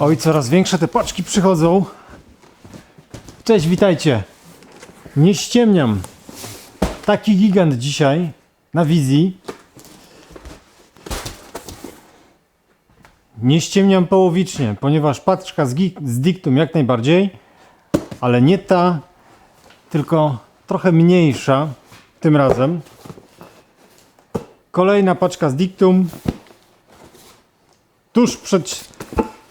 Oj, coraz większe te paczki przychodzą. Cześć, witajcie. Nie ściemniam. Taki gigant dzisiaj na wizji. Nie ściemniam połowicznie, ponieważ paczka z, z diktum jak najbardziej, ale nie ta, tylko trochę mniejsza tym razem. Kolejna paczka z diktum. Tuż przed,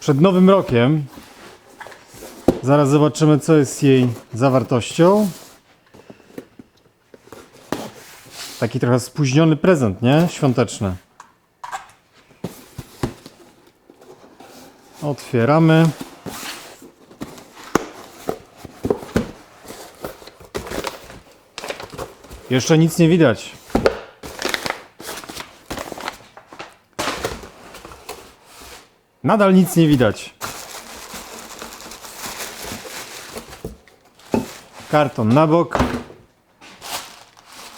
przed nowym rokiem. Zaraz zobaczymy, co jest jej zawartością. Taki trochę spóźniony prezent, nie? Świąteczny. Otwieramy. Jeszcze nic nie widać. Nadal nic nie widać. Karton na bok.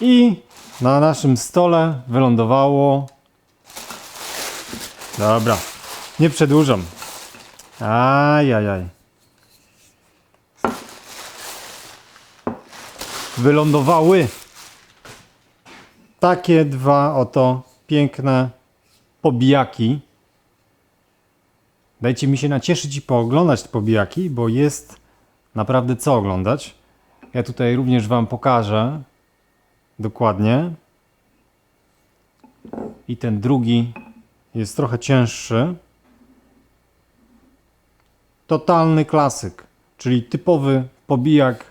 I na naszym stole wylądowało. Dobra, nie przedłużam. Ajajaj. Wylądowały takie dwa oto piękne pobijaki. Dajcie mi się nacieszyć i pooglądać te pobijaki, bo jest naprawdę co oglądać. Ja tutaj również Wam pokażę dokładnie. I ten drugi jest trochę cięższy. Totalny klasyk, czyli typowy pobijak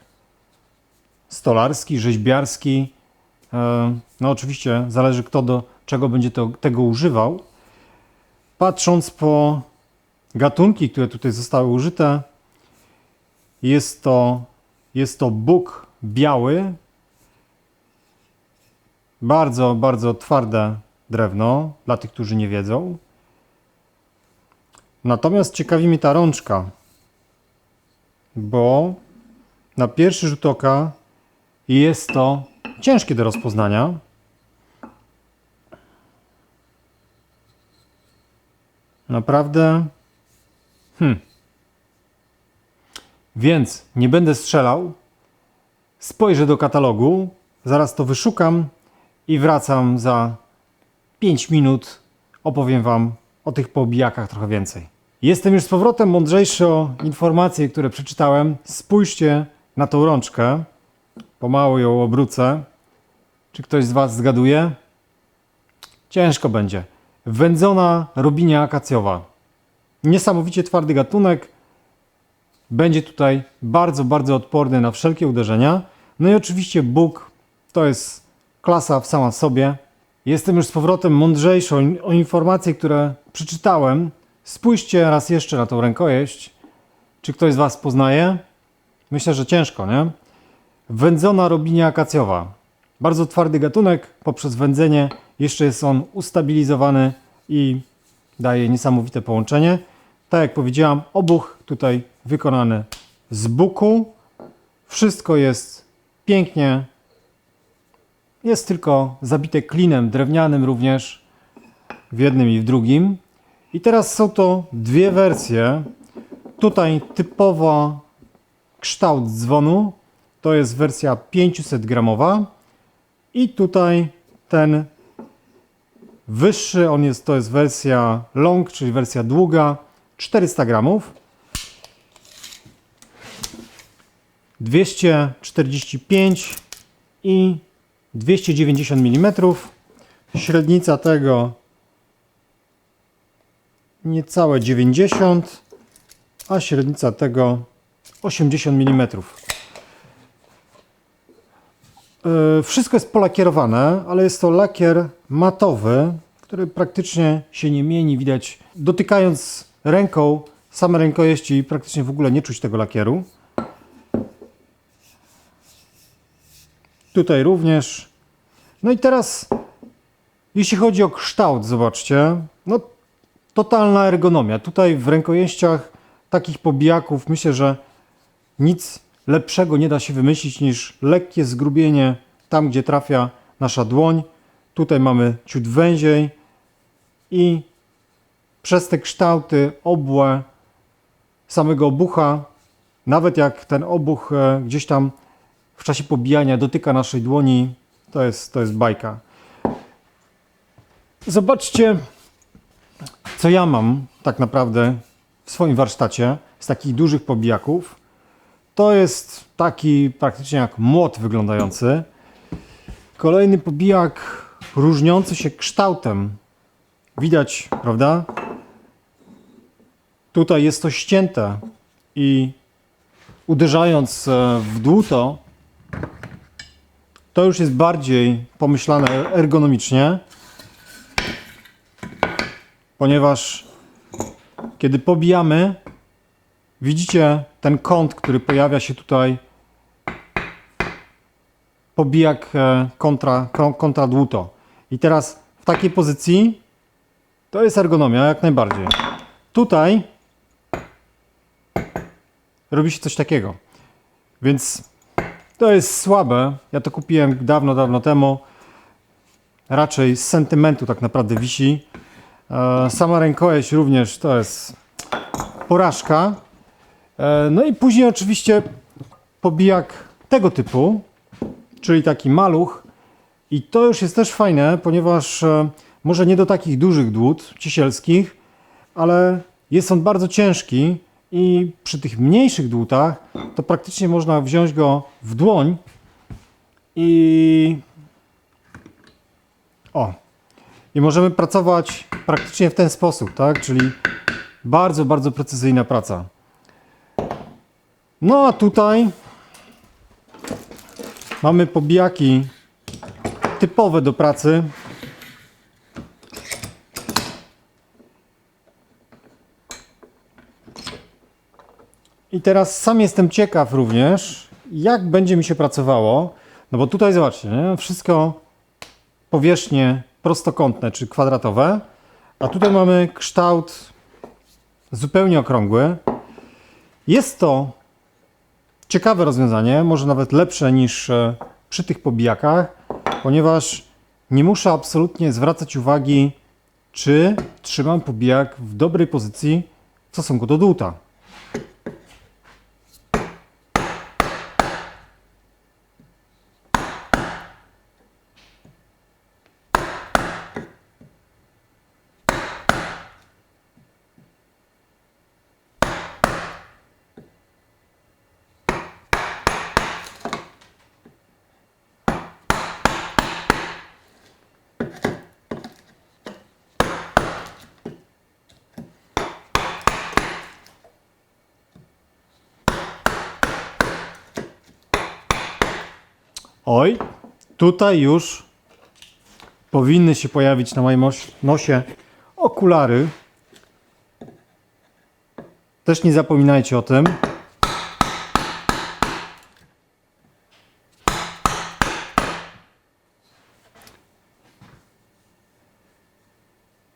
stolarski, rzeźbiarski. E, No oczywiście zależy kto do czego będzie to, tego używał. Patrząc po gatunki, które tutaj zostały użyte, jest to, jest to bóg biały. Bardzo, bardzo twarde drewno, dla tych, którzy nie wiedzą. Natomiast ciekawi mnie ta rączka, bo na pierwszy rzut oka jest to ciężkie do rozpoznania. Naprawdę. Hmm. Więc nie będę strzelał. Spojrzę do katalogu, zaraz to wyszukam i wracam za 5 minut. Opowiem Wam o tych pobijakach trochę więcej. Jestem już z powrotem mądrzejszy o informacje, które przeczytałem. Spójrzcie na tą rączkę. Pomału ją obrócę. Czy ktoś z Was zgaduje? Ciężko będzie. Wędzona robinia akacjowa. Niesamowicie twardy gatunek. Będzie tutaj bardzo, bardzo odporny na wszelkie uderzenia. No i oczywiście Bóg to jest klasa w sama sobie. Jestem już z powrotem mądrzejszy o, informacje, które przeczytałem. Spójrzcie raz jeszcze na tą rękojeść. Czy ktoś z Was poznaje? Myślę, że ciężko, nie? Wędzona robinia akacjowa. Bardzo twardy gatunek. Poprzez wędzenie jeszcze jest on ustabilizowany i daje niesamowite połączenie. Tak jak powiedziałam, obuch tutaj wykonany z buku. Wszystko jest pięknie. Jest tylko zabite klinem drewnianym również w jednym i w drugim. I teraz są to dwie wersje. Tutaj typowo kształt dzwonu to jest wersja 500 gramowa i tutaj ten wyższy, on jest, to jest wersja long, czyli wersja długa, 400 gramów. 245 i 290 mm. Średnica tego niecałe 90, a średnica tego 80 mm. Yy, Wszystko jest polakierowane, ale jest to lakier matowy, który praktycznie się nie mieni. Widać, dotykając ręką same rękojeści, praktycznie w ogóle nie czuć tego lakieru. Tutaj również. No i teraz, jeśli chodzi o kształt, zobaczcie, no totalna ergonomia. Tutaj w rękojeściach takich pobijaków myślę, że nic lepszego nie da się wymyślić niż lekkie zgrubienie tam gdzie trafia nasza dłoń. Tutaj mamy ciut węziej i przez te kształty obłe samego obucha, nawet jak ten obuch e, gdzieś tam w czasie pobijania dotyka naszej dłoni, to jest, to jest bajka. Zobaczcie, co ja mam tak naprawdę w swoim warsztacie z takich dużych pobijaków. To jest taki praktycznie jak młot wyglądający. Kolejny pobijak różniący się kształtem. Widać, prawda? Tutaj jest to ścięte i uderzając e, w dłuto, to już jest bardziej pomyślane ergonomicznie, ponieważ kiedy pobijamy, widzicie ten kąt, który pojawia się tutaj, pobijak e, kontra, kon- kontra dłuto. I teraz w takiej pozycji to jest ergonomia jak najbardziej. Tutaj robi się coś takiego. Więc to jest słabe. Ja to kupiłem dawno, dawno temu. Raczej z sentymentu tak naprawdę wisi. E, Sama rękojeść również to jest porażka. E, No i później oczywiście pobijak tego typu, czyli taki maluch. I to już jest też fajne, ponieważ e, może nie do takich dużych dłut cisielskich, ale jest on bardzo ciężki i przy tych mniejszych dłutach to praktycznie można wziąć go w dłoń i o i możemy pracować praktycznie w ten sposób, tak? Czyli bardzo, bardzo precyzyjna praca. No a tutaj mamy pobijaki typowe do pracy. I teraz sam jestem ciekaw również, jak będzie mi się pracowało. No bo tutaj zobaczcie, nie? wszystko powierzchnie prostokątne czy kwadratowe, a tutaj mamy kształt zupełnie okrągły. Jest to ciekawe rozwiązanie, może nawet lepsze niż e, przy tych pobijakach, ponieważ nie muszę absolutnie zwracać uwagi, czy trzymam pobijak w dobrej pozycji w stosunku do dłuta. Oj, tutaj już powinny się pojawić na moim nosie okulary. Też nie zapominajcie o tym.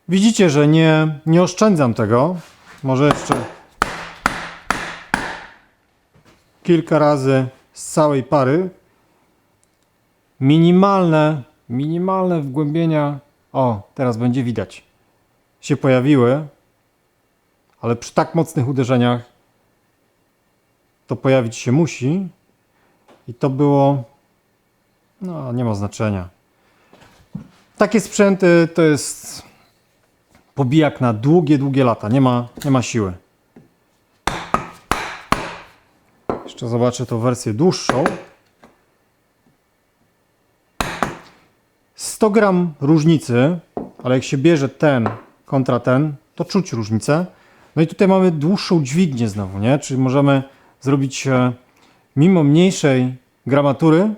Widzicie, że nie, nie oszczędzam tego. Może jeszcze kilka razy z całej pary minimalne, minimalne wgłębienia, o, teraz będzie widać, się pojawiły, ale przy tak mocnych uderzeniach to pojawić się musi i to było, no, nie ma znaczenia. Takie sprzęty to jest pobijak na długie, długie lata, nie ma, nie ma siły. Jeszcze zobaczę tą wersję dłuższą. 100 gram różnicy, ale jak się bierze ten kontra ten, to czuć różnicę. No i tutaj mamy dłuższą dźwignię znowu, nie? Czyli możemy zrobić e, mimo mniejszej gramatury,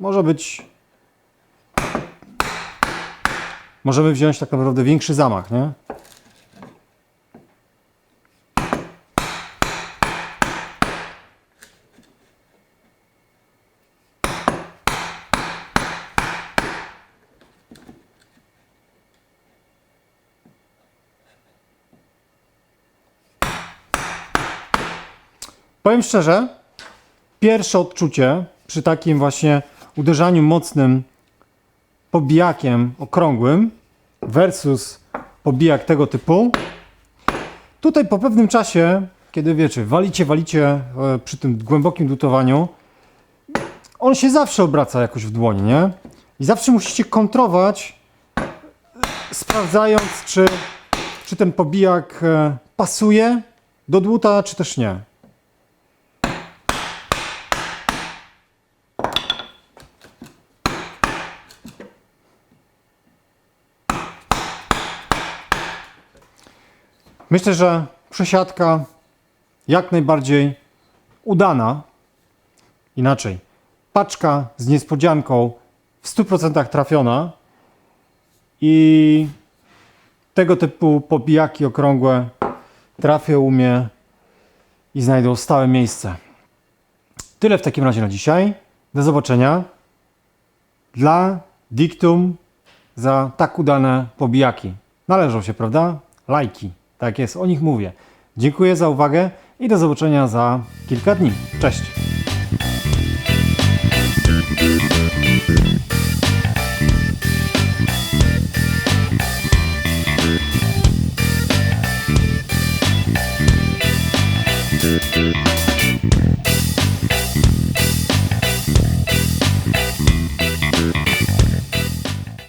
może być możemy wziąć tak naprawdę większy zamach, nie? Powiem szczerze, pierwsze odczucie przy takim właśnie uderzaniu mocnym pobijakiem okrągłym versus pobijak tego typu. Tutaj po pewnym czasie, kiedy wiecie, walicie, walicie e, przy tym głębokim dutowaniu, on się zawsze obraca jakoś w dłoni, nie? I zawsze musicie kontrować, sprawdzając, czy, czy ten pobijak e, pasuje do dłuta, czy też nie. Myślę, że przesiadka jak najbardziej udana. Inaczej, paczka z niespodzianką w 100% trafiona i tego typu pobijaki okrągłe trafią u mnie i znajdą stałe miejsce. Tyle w takim razie na dzisiaj. Do zobaczenia. Dla Dictum za tak udane pobijaki. Należą się, prawda? Lajki. Tak jest, o nich mówię. Dziękuję za uwagę i do zobaczenia za kilka dni. Cześć!